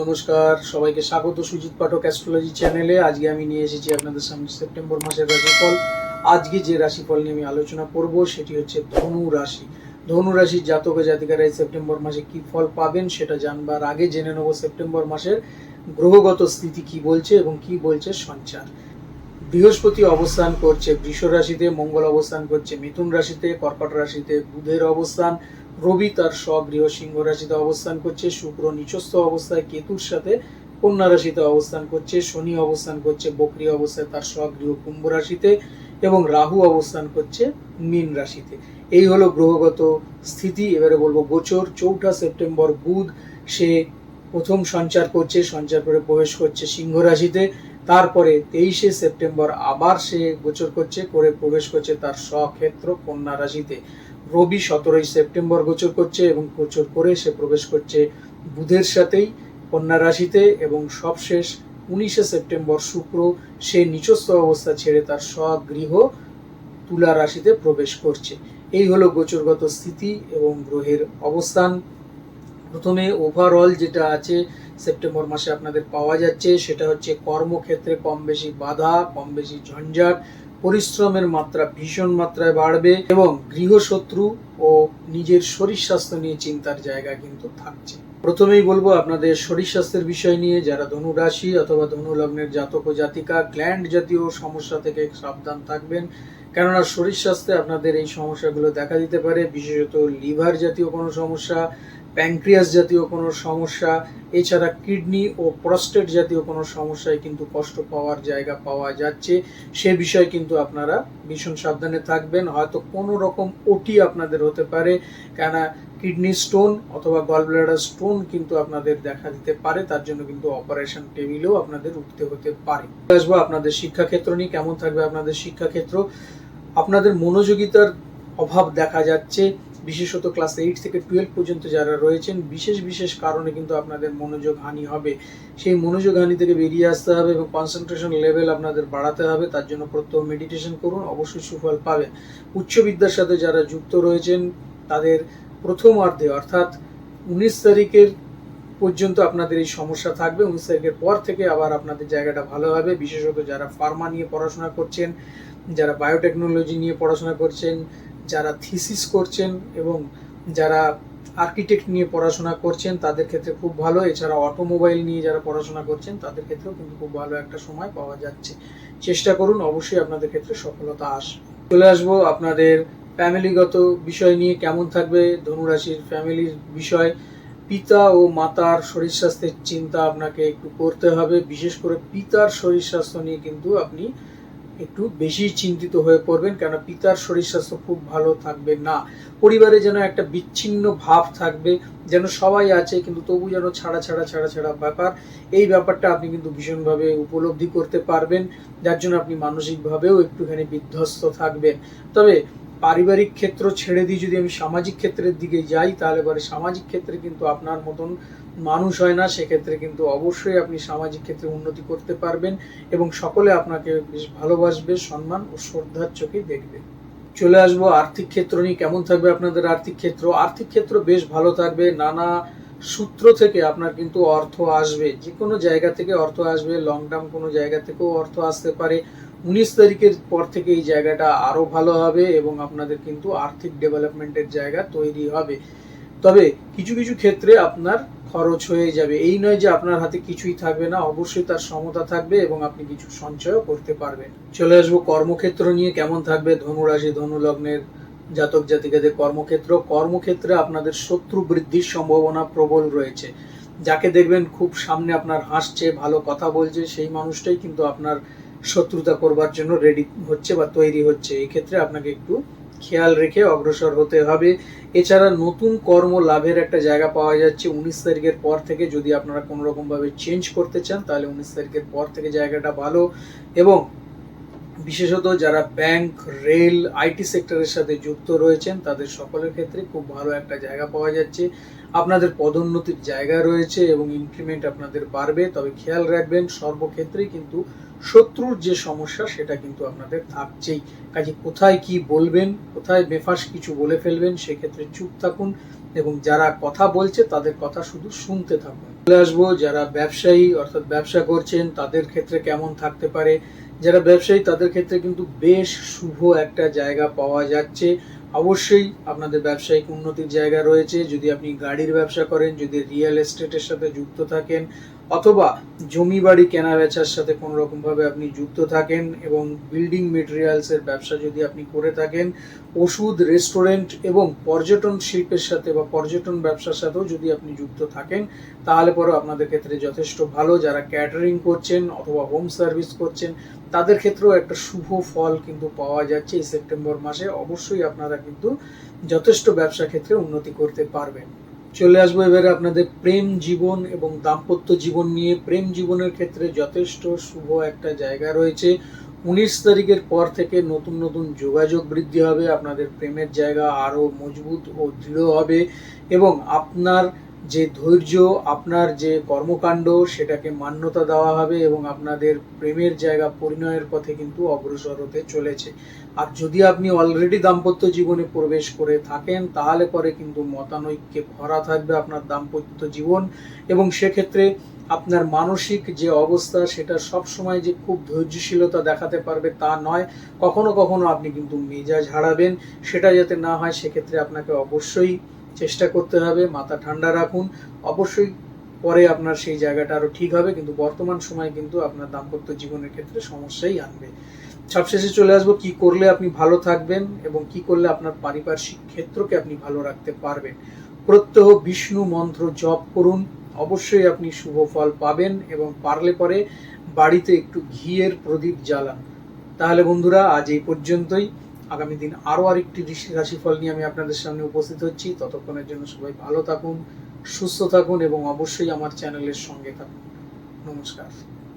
নমস্কার, সবাইকে স্বাগত সুজিত পাঠক অ্যাস্ট্রোলজি চ্যানেলে আজকে আমি নিয়ে এসেছি আপনাদের সামনে সেপ্টেম্বর মাসের রাশিফল। আজকে যে রাশিফল নিয়ে আমি আলোচনা করব, সেটি হচ্ছে ধনু রাশি। ধনু রাশির জাতক জাতিকারা এই সেপ্টেম্বর মাসে কি ফল পাবেন, সেটা জানবার আগে জেনে নেব সেপ্টেম্বর মাসের গ্রহগত স্থিতি কি বলছে এবং কি বলছে সঞ্চার। বৃহস্পতি অবস্থান করছে বৃষ রাশিতে, মঙ্গল অবস্থান করছে মিথুন রাশিতে, কর্কট রাশিতে, বুধের অবস্থান রবি তার স্বগৃহ সিংহ রাশিতে অবস্থান করছে, শুক্র নিচস্থ অবস্থায়, কেতুর সাথে কন্যা রাশিতে অবস্থান করছে, শনি অবস্থান করছে, বকরি অবস্থায় তার স্বগৃহ কুম্ভ রাশিতে এবং রাহু অবস্থান করছে মীন রাশিতে। এই হলো গ্রহগত স্থিতি। এবারে বলব গোচর, চৌঠা সেপ্টেম্বর বুধ, সে প্রথম সঞ্চার করছে, সঞ্চার করে প্রবেশ করছে সিংহ রাশিতে। তারপরে তেইশে সেপ্টেম্বর আবার সে গোচর করছে, করে প্রবেশ করছে তার স্বক্ষেত্র কন্যা রাশিতে। রবি সতেরোই সেপ্টেম্বর গোচর করছে এবং গোচর করে সে প্রবেশ করছে বুধের সাথেই কন্যা রাশিতে এবং সবশেষ উনিশে সেপ্টেম্বর শুক্র সে নিচস্থ অবস্থা ছেড়ে তার স্বগৃহ তুলা রাশিতে প্রবেশ করছে। এই হলো গোচরগত স্থিতি এবং গ্রহের অবস্থান। প্রথমে ওভারঅল যেটা আছে, সেপ্টেম্বর মাসে আপনাদের পাওয়া যাচ্ছে, সেটা হচ্ছে কর্মক্ষেত্রে কম বেশি বাধা, কম বেশি ঝঞ্ঝাট, পরিশ্রমের মাত্রা ভীষণ মাত্রায় বাড়বে এবং গৃহশত্রু ও নিজের শরীর স্বাস্থ্য নিয়ে চিন্তার জায়গা কিন্তু থাকছে। প্রথমেই বলব আপনাদের শরীর স্বাস্থ্যের বিষয় নিয়ে, যারা ধনু রাশি অথবা ধনু লগ্নের জাতক ও জাতিকা গ্ল্যান্ড জাতীয় সমস্যা থেকে সাবধান থাকবেন। কেননা শরীর স্বাস্থ্যে আপনাদের এই সমস্যাগুলো দেখা দিতে পারে, বিশেষত লিভার জাতীয় কোনো সমস্যা প্যানক্রিয়াস জাতীয় কোনো সমস্যা, এছাড়া কিডনি ও প্রস্টেট জাতীয় কোনো সমস্যায় কিন্তু কষ্ট পাওয়ার জায়গা পাওয়া যাচ্ছে। সে বিষয়ে কিন্তু আপনারা ভীষণ সাবধানে থাকবেন। হয়তো কোনো রকম ওটি আপনাদের হতে পারে কেন কিডনি স্টোন অথবা গলব্লাডার স্টোন কিন্তু আপনাদের দেখা দিতে পারে। তার জন্য কিন্তু অপারেশন টেবিলেও আপনাদের উঠতে হতে পারে। আসব আপনাদের শিক্ষাক্ষেত্র নিয়ে। কেমন থাকবে আপনাদের শিক্ষাক্ষেত্র? আপনাদের মনোযোগিতার অভাব দেখা যাচ্ছে। বিশেষত ক্লাস এইট থেকে টুয়েলভ পর্যন্ত যারা রয়েছেন, বিশেষ বিশেষ কারণে কিন্তু আপনাদের মনোযোগ হানি হবে। সেই মনোযোগ হানি থেকে বেরিয়ে আসতে হবে এবং কনসেন্ট্রেশন লেভেল আপনাদের বাড়াতে হবে। তার জন্য প্রত্যহ মেডিটেশন করুন, অবশ্যই সুফল পাবেন। উচ্চ বিদ্যার সাথে যারা যুক্ত রয়েছেন, তাদের প্রথমার্ধে অর্থাৎ উনিশ তারিখের পর্যন্ত আপনাদের এই সমস্যা থাকবে। উনিশ তারিখের পর থেকে আবার আপনাদের জায়গাটা ভালো হবে। বিশেষত যারা ফার্মা নিয়ে পড়াশোনা করছেন, যারা বায়োটেকনোলজি নিয়ে পড়াশোনা করছেন যারা থিসিস করছেন এবং যারা আর্কিটেক্ট নিয়ে পড়াশোনা করছেন, তাদের ক্ষেত্রে খুব ভালো। এছাড়া অটোমোবাইল নিয়ে যারা পড়াশোনা করছেন, তাদের ক্ষেত্রেও কিন্তু খুব ভালো একটা সময় পাওয়া যাচ্ছে। চেষ্টা করুন, অবশ্যই আপনাদের ক্ষেত্রে সফলতা আসবে। চলে আসব আপনাদের ফ্যামিলিগত বিষয় নিয়ে। কেমন থাকবে ধনুরাশির ফ্যামিলির বিষয়? পিতা ও মাতার শরীর স্বাস্থ্যের চিন্তা আপনাকে একটু করতে হবে। বিশেষ করে পিতার শরীর স্বাস্থ্য নিয়ে কিন্তু আপনি একটু বেশি চিন্তিত হয়ে পড়বেন কেন পিতার শরীর স্বাস্থ্য খুব ভালো থাকবে না। পরিবারে যেন একটা বিচ্ছিন্ন ভাব থাকবে, যেন সবাই আছে কিন্তু তবু যেন ছাড়া ছাড়া ছাড়া ছাড়া ব্যাপার। এই ব্যাপারটা আপনি কিন্তু ভীষণভাবে উপলব্ধি করতে পারবেন, যার জন্য আপনি মানসিকভাবেও একটুখানি বিধ্বস্ত থাকবেন। তবে পারিবারিক ক্ষেত্র ছেড়ে দিয়ে যদি আমি সামাজিক ক্ষেত্রের দিকে যাই, তাহলে পরে সামাজিক ক্ষেত্রে কিন্তু আপনার মতন মানুষ হয় না, সেক্ষেত্রে কিন্তু অবশ্যই আপনি সামাজিক ক্ষেত্রে উন্নতি করতে পারবেন এবং সকলে আপনাকে বেশ ভালোবাসবে, সম্মান ও শ্রদ্ধার চোখে দেখবে। চলে আসব আর্থিক ক্ষেত্র নিয়ে, কেমন থাকবে আপনাদের আর্থিক ক্ষেত্র? আর্থিক ক্ষেত্র বেশ ভালো থাকবে, নানা সূত্র থেকে আপনার কিন্তু অর্থ আসবে যে কোনো জায়গা থেকে অর্থ আসবে লং টার্ম কোনো জায়গা থেকেও অর্থ আসতে পারে। উনিশ তারিখের পর থেকে এই জায়গাটা আরও ভালো হবে এবং আপনাদের কিন্তু আর্থিক ডেভেলপমেন্টের জায়গা তৈরি হবে। তবে কিছু কিছু ক্ষেত্রে আপনার খরচ হয়ে যাবে। এই নয় যে আপনার হাতে কিছুই থাকবে না, অবশ্যই তার সমতা থাকবে এবং আপনি কিছু সঞ্চয়ও করতে পারবেন। চলে আসব কর্মক্ষেত্র নিয়ে, কেমন থাকবে? ধনুরাশি ধনু লগ্নের জাতক জাতিকাদের কর্মক্ষেত্র। কর্মক্ষেত্রে আপনাদের শত্রু বৃদ্ধির সম্ভাবনা প্রবল রয়েছে। যাকে দেখবেন খুব সামনে আপনার হাসছে, ভালো কথা বলছে, সেই মানুষটাই কিন্তু আপনার শত্রুতা করবার জন্য রেডি হচ্ছে বা তৈরি হচ্ছে। এই ক্ষেত্রে আপনাকে একটু খেয়াল রেখে অগ্রসর হতে হবে। এছাড়া নতুন কর্ম লাভের একটা জায়গা পাওয়া যাচ্ছে উনিশ তারিখের পর থেকে। যদি আপনারা কোনো রকম ভাবে চেঞ্জ করতে চান, তাহলে উনিশ তারিখের পর থেকে জায়গাটা ভালো। এবং বিশেষত যারা ব্যাংক রেল আইটি সেক্টরের সাথে যুক্ত রয়েছেন, তাদের সকলের ক্ষেত্রে খুব ভালো একটা জায়গা পাওয়া যাচ্ছে। আপনাদের পদোন্নতির জায়গা রয়েছে এবং ইনক্রিমেন্ট আপনাদের বাড়বে। তবে খেয়াল রাখবেন, সর্বক্ষেত্রেই কিন্তু শত্রুর যে সমস্যা, সেটা কিন্তু আপনাদের থাকছেই। কাজে কোথায় কি বলবেন, কোথায় বেফাস কিছু বলে ফেলবেন, সেক্ষেত্রে চুপ থাকুন এবং যারা কথা বলছে, তাদের কথা শুধু শুনতে থাকুন। চলে আসব, যারা ব্যবসায়ী, অর্থাৎ ব্যবসা করছেন, তাদের ক্ষেত্রে কেমন থাকতে পারে? যারা ব্যবসায়ী, তাদের ক্ষেত্রে কিন্তু বেশ শুভ একটা জায়গা পাওয়া যাচ্ছে। অবশ্যই আপনাদের ব্যবসায়িক উন্নতির জায়গা রয়েছে। যদি আপনি গাড়ির ব্যবসা করেন, যদি রিয়েল এস্টেটের সাথে যুক্ত থাকেন অথবা জমি বাড়ি কেনা বেচার সাথে কোনো রকমভাবে আপনি যুক্ত থাকেন এবং বিল্ডিং মেটেরিয়ালসের ব্যবসা যদি আপনি করে থাকেন, ওষুধ রেস্টুরেন্ট এবং পর্যটন শিল্পের সাথে বা পর্যটন ব্যবসার সাথেও যদি আপনি যুক্ত থাকেন, তাহলে পরে আপনাদের ক্ষেত্রে যথেষ্ট ভালো। যারা ক্যাটারিং করছেন অথবা হোম সার্ভিস করছেন, তাদের ক্ষেত্রেও একটা শুভ ফল কিন্তু পাওয়া যাচ্ছে এই সেপ্টেম্বর মাসে। অবশ্যই আপনারা কিন্তু যথেষ্ট ব্যবসা ক্ষেত্রে উন্নতি করতে পারবেন। চলে আসব এবারে আপনাদের প্রেম জীবন এবং দাম্পত্য জীবন নিয়ে। প্রেম জীবনের ক্ষেত্রে যথেষ্ট শুভ একটা জায়গা রয়েছে। উনিশ তারিখের পর থেকে নতুন নতুন যোগাযোগ বৃদ্ধি হবে, আপনাদের প্রেমের জায়গা আরও মজবুত ও দৃঢ় হবে এবং আপনার যে ধৈর্য, আপনার যে কর্মকাণ্ড, সেটাকে মান্যতা দেওয়া হবে এবং আপনাদের প্রেমের জায়গা পরিণয়ের পথে কিন্তু অগ্রসর হতে চলেছে। আর যদি আপনি অলরেডি দাম্পত্য জীবনে প্রবেশ করে থাকেন, তাহলে পরে কিন্তু মতানৈক্যে ভরা থাকবে আপনার দাম্পত্য জীবন। এবং সেক্ষেত্রে আপনার মানসিক যে অবস্থা, সেটা সব সময় যে খুব ধৈর্যশীলতা দেখাতে পারবে তা নয়। কখনো কখনো আপনি কিন্তু মেজাজ হারাবেন, সেটা যাতে না হয়, সেক্ষেত্রে আপনাকে অবশ্যই চেষ্টা করতে হবে, মাথা ঠান্ডা রাখুন। অবশ্যই পরে আপনার সেই জায়গাটা আরও ঠিক হবে, কিন্তু বর্তমান সময় কিন্তু আপনার দাম্পত্য জীবনের ক্ষেত্রে সমস্যাই আনবে। সবশেষে চলে আসব, কি করলে আপনি ভালো থাকবেন এবং কি করলে আপনার পারিপার্শ্বিক ক্ষেত্রকে আপনি ভালো রাখতে পারবেন। প্রত্যহ বিষ্ণু মন্ত্র জপ করুন, অবশ্যই আপনি শুভ ফল পাবেন এবং পারলে পরে বাড়িতে একটু ঘিয়ের প্রদীপ জ্বালান। তাহলে বন্ধুরা, আজ এই পর্যন্তই। আগামী দিন আরও আরেকটি রাশিফল নিয়ে আমি আপনাদের সামনে উপস্থিত হচ্ছি। ততক্ষণের জন্য সবাই ভালো থাকুন, সুস্থ থাকুন এবং অবশ্যই আমার চ্যানেলের সঙ্গে থাকুন। নমস্কার।